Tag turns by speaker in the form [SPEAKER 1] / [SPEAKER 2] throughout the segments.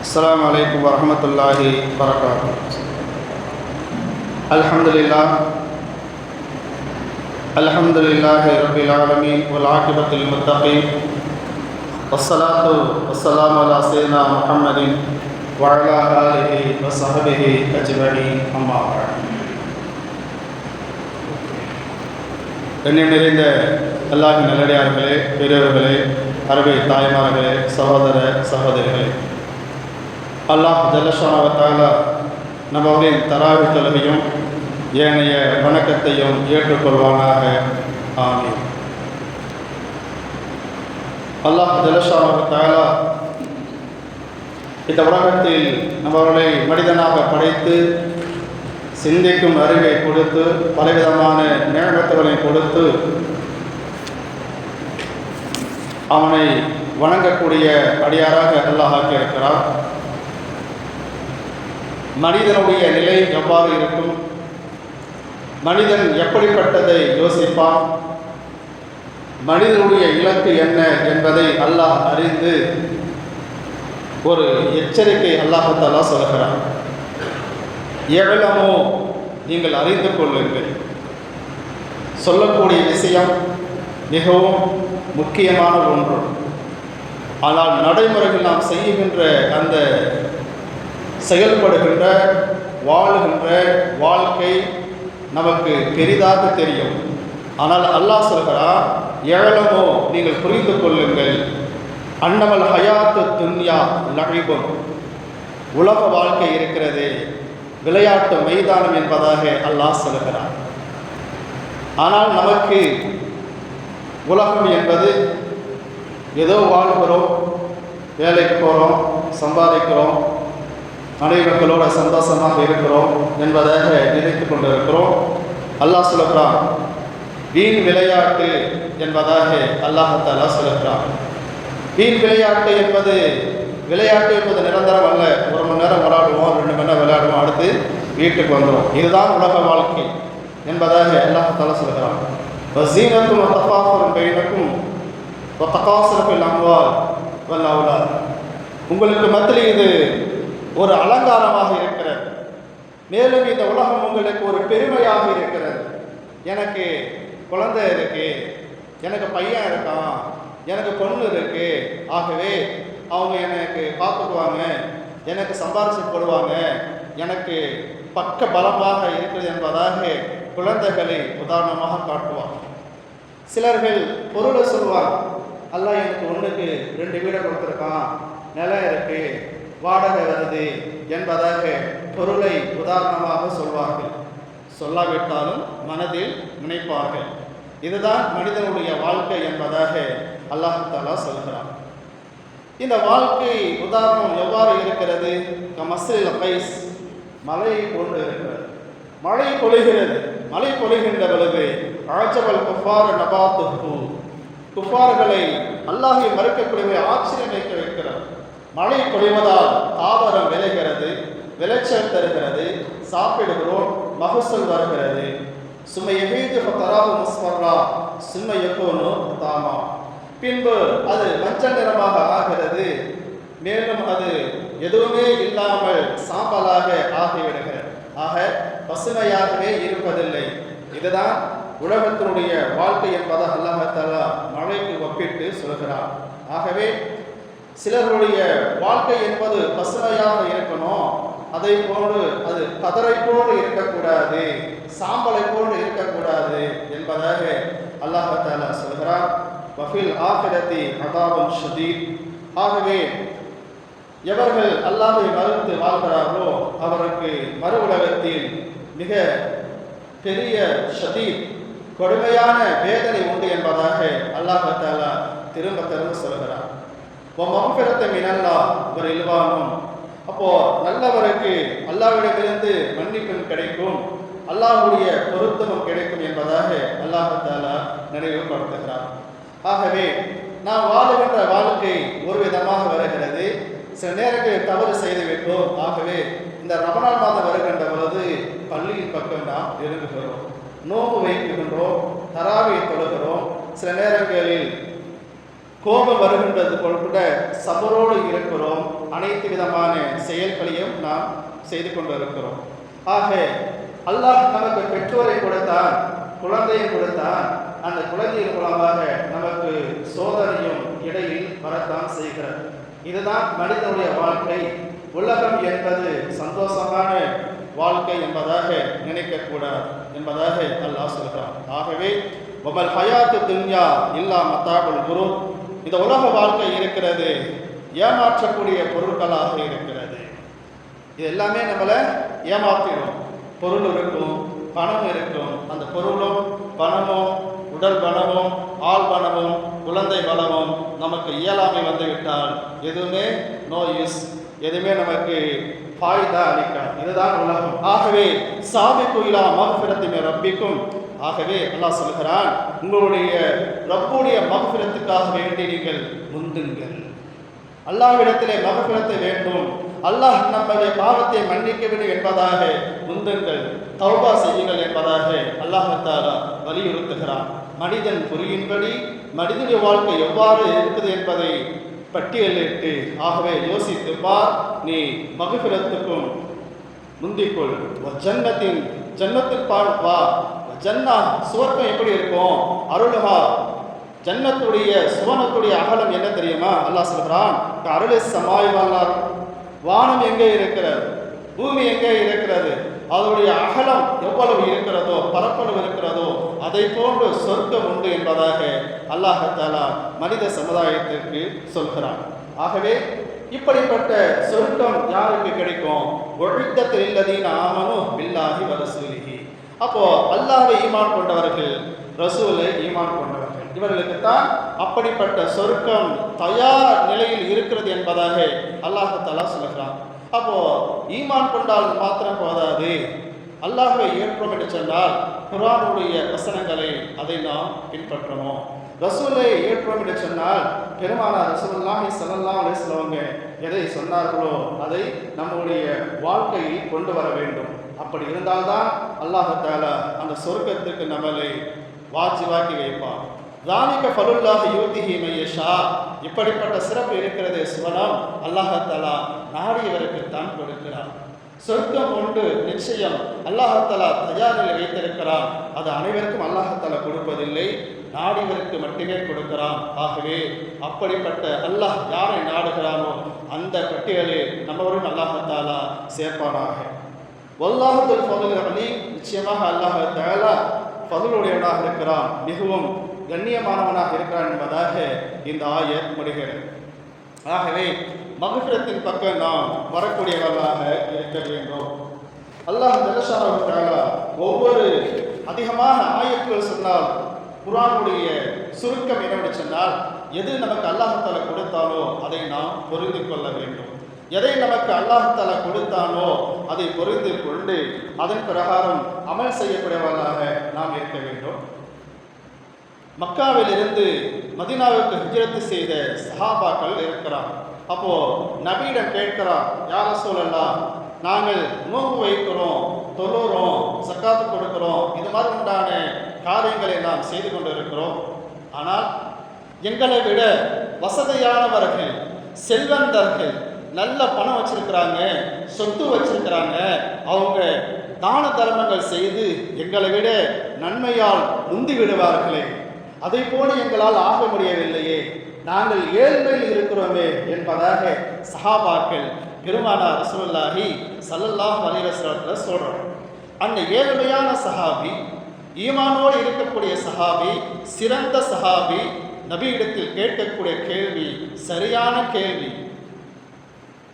[SPEAKER 1] السلام عليكم ورحمة الله وبركاته الحمد لله الحمد لله رب العالمين والعاقبة للمتقين والصلاة والسلام على سيدنا محمد وعلى آله وصحبه أجمعين أما بعد கண்ணியம் நிறைந்த அல்லாஹின் நல்லடியார்களே பெரியவர்களே அரபி தாய்மார்களே சகோதர சகோதரிகளே அல்லாஹ் ஜல்லஷானவத்தால நம்மளின் தராவி தொழுகையும் ஏனைய வணக்கத்தையும் ஏற்றுக்கொள்வானாக. ஆமீன். அல்லாஹ் ஜல்லஷானவத்தால இந்த உலகத்தில் நம்மளை மனிதனாக படைத்து சிந்திக்கும் அறிவை கொடுத்து பலவிதமான நேரத்துகளை கொடுத்து அவனை வணங்கக்கூடிய அடியாராக அல்லாஹ் இருக்கிறார் மனிதனுடைய நிலை எவ்வாறு இருக்கும்? மனிதன் எப்படிப்பட்டதை யோசிப்பான்? மனிதனுடைய இலக்கு என்ன என்பதை அல்லாஹ் அறிந்து ஒரு எச்சரிக்கை அல்லாஹத்தாலா சொல்கிறான். எவ்வளமோ நீங்கள் அறிந்து கொள்ளுங்கள். சொல்லக்கூடிய விஷயம் மிகவும் முக்கியமான ஒன்று. ஆனால் நடைமுறைகள் நாம் செய்கின்ற அந்த செயல்படுகின்ற வாழுகின்ற வாழ்க்கை நமக்கு பெரிதாக தெரியும். ஆனால் அல்லாஹ் சொல்கிறார் ஏழமோ நீங்கள் புரிந்து கொள்ளுங்கள். அன்னமல் ஹயாத்து துன்யா லழிபும் உலக வாழ்க்கை இருக்கிறது விளையாட்டு மைதானம் என்பதாக அல்லாஹ் சொல்கிறார் ஆனால் நமக்கு உலகம் என்பது ஏதோ வாழ்கிறோம் வேலைக்கு போகிறோம் சம்பாதிக்கிறோம் மனைவிகளோட சந்தோஷமாக இருக்கிறோம் என்பதாக நினைத்து கொண்டிருக்கிறோம். அல்லாஹ் சொல்லுகிறான் வீண் விளையாட்டு என்பதாக அல்லாஹத்தாலா சொல்லுகிறான். வீண் விளையாட்டு என்பது விளையாட்டு என்பது நிரந்தரம் அல்ல. ஒரு மணி நேரம் விளையாடுவோம் ரெண்டு மணி நேரம் விளையாடுவோம் அடுத்து வீட்டுக்கு வந்துடும் இதுதான் உலக வாழ்க்கை என்பதாக அல்லாஹத்தாலா சொல்கிறான் வசீனத்தும் தஃபாஃபரும் பெயினுக்கும் தகாசரப்பில் அம்வால் வல்லாவுலா உங்களுக்கு மத்தியில் இது ஒரு அலங்காரமாக இருக்கிறது. மேலும் இந்த உலகம் உங்களுக்கு ஒரு பெருமையாக இருக்கிறது. எனக்கு குழந்தை இருக்கு எனக்கு பையன் இருக்கான் எனக்கு பொண்ணு இருக்கு. ஆகவே அவங்க எனக்கு பார்த்துக்குவாங்க எனக்கு சம்பாரிச்சு போடுவாங்க. எனக்கு பக்க பலமாக இருக்கிறது என்பதாக குழந்தைகளை உதாரணமாக காட்டுவாங்க சிலர்கள் பொருளை சொல்வாங்க அல்ல எனக்கு ஒன்றுக்கு ரெண்டு வீடை கொடுத்துருக்கான் நிலம் இருக்குது வாடகை வருது என்பதாக பொருளை உதாரணமாக சொல்வார்கள். சொல்லாவிட்டாலும் மனதில் நினைப்பார்கள். இதுதான் மனிதனுடைய வாழ்க்கை என்பதாக அல்லாஹாலா சொல்கிறான். இந்த வாழ்க்கை உதாரணம் எவ்வாறு இருக்கிறது? கமசில் பைஸ் மழை கொண்டு இருக்கிறது. மழை பொழிகிறது. மழை பொழிகின்ற பொழுது அழைச்சவள் குஃபார் நபாத்து குஃபார்களை அல்லாஹை மறுக்கக்கூடிய ஆச்சரியம் வைக்க வைக்கிறார். மழை பொழிவதால் தாவரம் விளைகிறது விளைச்சல் தருகிறது சாப்பிடுகிறோம் மகசூல் வருகிறது. சுமை எகீது தராவு முஸ்மர்லா சுமை எப்போனோ தாமா. பின்பு அது மஞ்சள் நிறமாக ஆகிறது. மேலும் அது எதுவுமே இல்லாமல் சாம்பலாக ஆகிவிடுகிறது. ஆக பசுமையாகவே இருப்பதில்லை. இதுதான் உலகத்தினுடைய வாழ்க்கை என்பதை அல்லாஹாலா மழைக்கு ஒப்பிட்டு சொல்கிறார் ஆகவே சிலருடைய வாழ்க்கை என்பது பசுமையாக இருக்கணும். அதை போன்று அது கதரை போன்று இருக்கக்கூடாது சாம்பலை போன்று இருக்கக்கூடாது என்பதாக அல்லாஹால சொல்கிறார் வஃபில் ஆகிரத்தி அதாபம் ஷதீர் ஆகவே எவர்கள் அல்லாஹை மறுத்து வாழ்கிறார்களோ அவருக்கு மறு உலகத்தில் மிக பெரிய ஷதீர் கொடுமையான வேதனை உண்டு என்பதாக அல்லாஹாலா திரும்ப திரும்ப சொல்கிறார் மகபிரத்தை மினல்லா ஒரு இல்வானும் அப்போ நல்லவருக்கு அல்லாவிடமிருந்து மன்னிப்பும் கிடைக்கும். அல்லாஹுடைய பொருத்தமும் கிடைக்கும் என்பதாக அல்லாஹாலா நினைவுபடுத்துகிறார் ஆகவே நாம் வாழுகின்ற வாழ்க்கை ஒரு விதமாக வருகிறது. சில நேரங்களில் தவறு செய்து விட்டோம். ஆகவே இந்த ரமணான் மாதம் வருகின்ற பொழுது பள்ளியின் பக்கம் நாம் நெருங்குகிறோம். நோம்பு வைக்கின்றோம் தராவை தொழுகிறோம். சில நேரங்களில் கோபம் வருகின்றது போல் கூட சபரோடு இருக்கிறோம். அனைத்து விதமான செயல்களையும் நாம் செய்து கொண்டு இருக்கிறோம் ஆக அல்லாஹ் நமக்கு பெற்றோரை கொடுத்தான் குழந்தையை கொடுத்தான். அந்த குழந்தையின் மூலமாக நமக்கு சோதனையும் இடையில் வரத்தான் செய்கிறது. இதுதான் மனிதனுடைய வாழ்க்கை. உலகம் என்பது சந்தோஷமான வாழ்க்கை என்பதாக நினைக்கக்கூடாது என்பதாக அல்லாஹ் சொல்கிறான். ஆகவே ஒபல் ஹயாத்து துன்யா இல்லா மத்தாபுல் குரு இந்த உலக வாழ்க்கை இருக்கிறது. ஏமாற்றக்கூடிய பொருட்களாக இருக்கிறது. இது எல்லாமே நம்மளை ஏமாற்றிடும் பொருள் இருக்கும் பணம் இருக்கும். அந்த பொருளும் பணமும் உடல் பலமும் ஆள் பலமும் குழந்தை பலமும் நமக்கு இயலாமை வந்துவிட்டால் எதுவுமே நோ யூஸ் எதுவுமே நமக்கு ஃபாய்தா அளிக்காது. இதுதான் உலகம். ஆகவே சாமி குயிலா மகபிரத்திமே ரப்பிக்கும் ஆகவே அல்லாஹ் சொல்கிறான் உங்களுடைய ரப்புடைய மகபிரத்துக்காக வேண்டி நீங்கள் முந்துங்கள். அல்லாவிடத்திலே மகபிரத்தை வேண்டும். அல்லாஹ் நம்முடைய பாவத்தை மன்னிக்க வேண்டும் என்பதாக முந்துங்கள். தௌபா செய்யுங்கள் என்பதாக அல்லாஹ் வலியுறுத்துகிறான். மனிதன் புரியின்படி மனிதனுடைய வாழ்க்கை எவ்வாறு இருக்குது என்பதை பட்டியலிட்டு ஆகவே யோசித்து பார் நீ மகபிரத்துக்கும் முந்திக்கொள். ஒரு ஜன்னத்தின் ஜன்னத்தில் பால் வா. ஜன்னா சுவர்க்கம் எப்படி இருக்கும்? அருள்ஹா ஜன்னத்துடைய சுவனத்துடைய அகலம் என்ன தெரியுமா? அல்லாஹ் சொல்கிறான் அருளை சமாய் வானம் எங்கே இருக்கிறது? பூமி எங்கே இருக்கிறது? அதனுடைய அகலம் எவ்வளவு இருக்கிறதோ பரப்பளவு இருக்கிறதோ அதை போன்று சொர்க்கம் உண்டு என்பதாக அல்லாஹாலா மனித சமுதாயத்திற்கு சொல்கிறான். ஆகவே இப்படிப்பட்ட சொர்க்கம் யாருக்கு கிடைக்கும்? ஒழுக்கத்தில் இல்லதீன் ஆமனும் பில்லாஹி வரசூலிகி அப்போ அல்லாவை ஈமான் கொண்டவர்கள் ரசூலை ஈமான் கொண்டவர்கள். இவர்களுக்கு தான் அப்படிப்பட்ட சொர்க்கம் தயார் நிலையில் இருக்கிறது என்பதாக அல்லாஹ் தலா சொல்லுகிறான் அப்போ ஈமான் கொண்டால் மாத்திரம் போதாது. அல்லாஹை ஏற்போம் என்று சொன்னால் குரானுடைய வசனங்களை அதை நாம் பின்பற்றணும் ரசூலை ஏற்றோம் என்று சொன்னால் பெருமானார் ரசூலுல்லாஹி ஸல்லல்லாஹு அலைஹி சொல்லுவாங்க எதை சொன்னார்களோ அதை நம்முடைய வாழ்க்கையில் கொண்டு வர வேண்டும். அப்படி இருந்தால்தான் அல்லாஹத்தால அந்த சொர்க்கத்துக்கு நம்மளை வாஜிவாக்கி வைப்பான். ராணிக ஃபலுல்லாஹ் யூதிஹி மையஷா இப்படிப்பட்ட சிறப்பு இருக்கிறதே சுவனம். அல்லாஹத்தாலா நாடியவருக்கு தான் கொடுக்கிறார். சொர்க்கம் உண்டு நிச்சயம். அல்லாஹாலா தயாரில் வைத்திருக்கிறான். அது அனைவருக்கும் அல்லாஹாலா கொடுப்பதில்லை. நாடிவருக்கு மட்டுமே கொடுக்கிறான். ஆகவே அப்படிப்பட்ட அல்லாஹ் யாரை நாடுகிறானோ அந்த பட்டியலில் நம்மவரும் அல்லாஹத்தாலா சேர்ப்பானாக. வல்லாஹுல் ஃபதுல் நிச்சயமாக அல்லாஹ் தஆலா ஃபதுலுடையவனாக இருக்கிறான். மிகவும் கண்ணியமானவனாக இருக்கிறான் என்பதாக இந்த ஆயர் முடிகிறது. ஆகவே மகபிரத்தின் பக்கம் நாம் வரக்கூடியவர்களாக இருக்க வேண்டும். அல்லாஹ் ஜலஷானு ஒவ்வொரு அதிகமான ஆயத்துகள் சொன்னால் குரானுடைய சுருக்கம் என்னவென்று சொன்னால் எது நமக்கு அல்லாஹத்தால கொடுத்தாலோ அதை நாம் புரிந்து கொள்ள வேண்டும். எதை நமக்கு அல்லாஹால கொடுத்தானோ அதை புரிந்து கொண்டு அதன் பிரகாரம் அமல் செய்யக்கூடியவர்களாக நாம் இருக்க வேண்டும். மக்காவிலிருந்து மதினாவுக்கு ஹிஜரத்து செய்த சஹாபாக்கள் இருக்கிறார் அப்போ நபியிடம் கேட்கிறார் யார சூழல்லாம் நாங்கள் நோக்கு வைக்கிறோம் தொழுறோம் சக்காத்து கொடுக்கிறோம் இது மாதிரி உண்டான காரியங்களை நாம் செய்து கொண்டு இருக்கிறோம் ஆனால் எங்களை விட வசதியானவர்கள் செல்வந்தர்கள் நல்ல பணம் வச்சிருக்கிறாங்க சொத்து வச்சிருக்கிறாங்க. அவங்க தான தர்மங்கள் செய்து எங்களை விட நன்மையால் முந்தி விடுவார்களே. அதை போல எங்களால் ஆக முடியவில்லையே. நாங்கள் ஏழ்மையில் இருக்கிறோமே என்பதாக சஹாபாக்கள் பெருமானா ரசூலுல்லாஹி சல்லல்லாஹ் அலைஹி சொல்கிறோம் அந்த ஏழ்மையான சஹாபி ஈமானோடு இருக்கக்கூடிய சஹாபி சிறந்த சஹாபி நபியிடத்தில் கேட்கக்கூடிய கேள்வி சரியான கேள்வி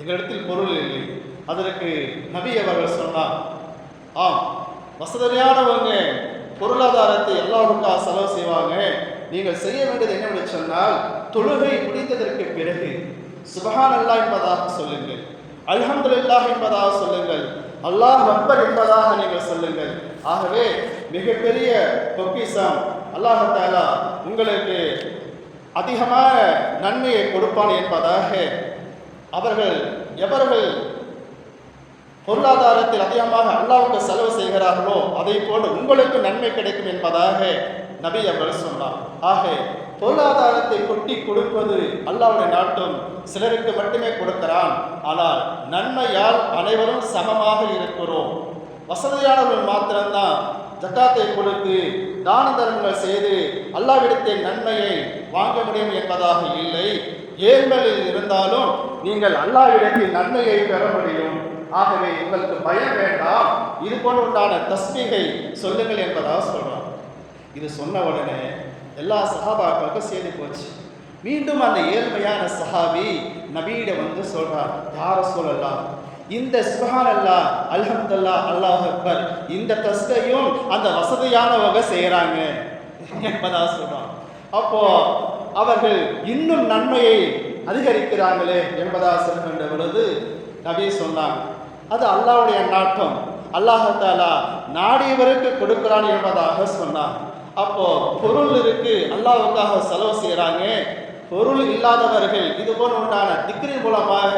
[SPEAKER 1] எங்களிடத்தில் பொருள் இல்லை. அதற்கு நபி அவர்கள் சொன்னார் ஆம் வசதியானவங்க பொருளாதாரத்தை எல்லாருக்கா செலவு செய்வாங்க. நீங்கள் செய்ய வேண்டியது என்னவென்று சொன்னால் தொழுகை முடித்ததற்கு பிறகு சுபஹான் அல்லா என்பதாக சொல்லுங்கள். அல்ஹம்துலில்லாஹ் என்பதாக சொல்லுங்கள். அல்லாஹ் அக்பர் என்பதாக நீங்கள் சொல்லுங்கள். ஆகவே மிகப்பெரிய பொக்கிசம் அல்லாஹ் தாலா உங்களுக்கு அதிகமான நன்மையை கொடுப்பான் என்பதாக அவர்கள் எவர்கள் பொருளாதாரத்தில் அதிகமாக அல்லாவுக்கு செலவு செய்கிறார்களோ அதை போல உங்களுக்கு நன்மை கிடைக்கும் என்பதாக நபி அவர்கள் சொன்னார். ஆக பொருளாதாரத்தை கொட்டி கொடுப்பது அல்லாவுடைய நாட்டும் சிலருக்கு மட்டுமே கொடுக்கிறான். ஆனால் நன்மையால் அனைவரும் சமமாக இருக்கிறோம். வசதியானவர்கள் மாத்திரம்தான் ஜக்காத்தை கொடுத்து தான தர்மங்கள் செய்து அல்லாவிடத்தில் நன்மையை வாங்க முடியும் என்பதாக இல்லை. ஏழ்மையில் இருந்தாலும் நீங்கள் அல்லாவிடத்தில் நன்மையை பெற முடியும். ஆகவே உங்களுக்கு பயம் வேண்டாம். இது போல உண்டான தஸ்மீகை சொல்லுங்கள் என்பதாக சொல்றான். இது சொன்ன உடனே எல்லா சகாபாக்களுக்கும் சேர்ந்து போச்சு. மீண்டும் அந்த ஏழ்மையான சஹாபி நபீட வந்து சொல்றார் யார சொல்லலாம் இந்த சுஹான் அல்லா அல்ஹம்துல்லா அல்லாஹ் அக்பர். இந்த தஸ்கையும் அந்த வசதியானவங்க செய்கிறாங்க என்பதா சொல்றான் அப்போ அவர்கள் இன்னும் நன்மையை அதிகரிக்கிறாங்களே என்பதா சொல்கின்ற பொழுது நபி சொன்னாங்க. அது அல்லாவுடைய நாட்டம். அல்லாஹாலா நாடியவருக்கு கொடுக்கிறான் என்பதாக சொன்னான் அப்போ பொருள் இருக்கு அல்லாவுக்காக செலவு செய்கிறாங்க பொருள் இல்லாதவர்கள் இது போல உண்டான திக்ரி மூலமாக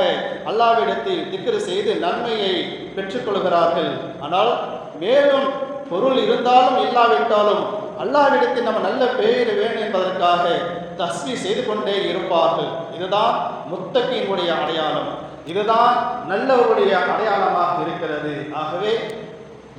[SPEAKER 1] அல்லாவிடத்தில் திக்ரு செய்து நன்மையை பெற்றுக்கொள்கிறார்கள். ஆனால் மேலும் பொருள் இருந்தாலும் இல்லாவிட்டாலும் அல்லாவிடத்தில் நம்ம நல்ல பெயர் வேணும் என்பதற்காக தஸ்மி செய்து கொண்டே இருப்பார்கள். இதுதான் முத்தகியினுடைய அடையாளம். இதுதான் நல்லவருடைய அடையாளமாக இருக்கிறது. ஆகவே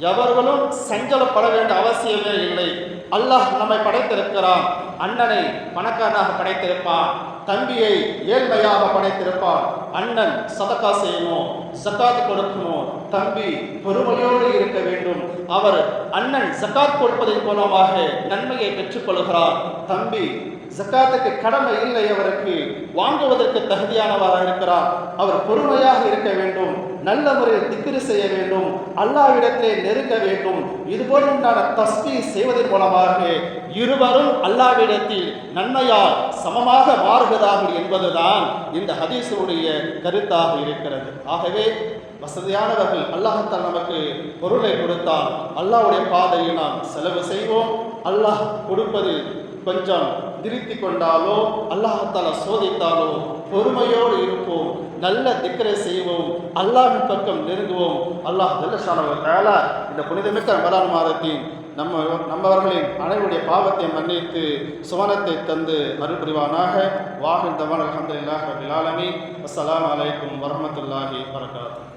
[SPEAKER 1] எவர்களும் சஞ்சலப்பட வேண்டிய அவசியமே இல்லை. அல்லாஹ் நம்மை படைத்திருக்கிறான். அண்ணனை பணக்காரனாக படைத்திருப்பான். தம்பியை ஏழ்மையாக படைத்திருப்பான். அண்ணன் சதக்கா செய்யணும் ஜக்காத் கொடுக்கணும் தம்பி பொறுமையோடு இருக்க வேண்டும். அவர் அண்ணன் சக்காத் கொடுப்பதன் மூலமாக நன்மையை பெற்றுக்கொள்கிறார் தம்பி ஜக்காத்துக்கு கடமை இல்லை அவருக்கு. வாங்குவதற்கு தகுதியானவராக இருக்கிறார். அவர் பொறுமையாக இருக்க வேண்டும். நல்ல முறையில் திக்கிரி செய்ய வேண்டும் அல்லாவிடத்திலே நெருங்க வேண்டும். இதுபோல் உண்டான தஸ்மி செய்வதன் மூலமாக இருவரும் அல்லாவிடத்தில் நன்மையால் சமமாக மாறுகிறார்கள் என்பதுதான் இந்த ஹதீஸுடைய கருத்தாக இருக்கிறது. ஆகவே வசதியானவர்கள் அல்லாஹத்தால் நமக்கு பொருளை கொடுத்தால் அல்லாஹ்வுடைய பாதையை நாம் செலவு செய்வோம். அல்லாஹ் கொடுப்பது கொஞ்சம் திருத்தி கொண்டாலோ அல்லாஹால சோதித்தாலோ பொறுமையோடு இருப்போம் நல்ல திக்கரை செய்வோம் அல்லாவின் பக்கம் நெருங்குவோம். அல்லாஹ் நல்ல இந்த புனிதமிக்க ரமலான் மாதத்தின் நம்ம நம்மவர்களின் அனைவருடைய பாவத்தை மன்னித்து சுவனத்தை தந்து அருள் வாகன் தவான் அலமதுல்லாஹ் ரபில் அஸ்லாம் வலைக்கம் அலைக்கும் வரகாத்து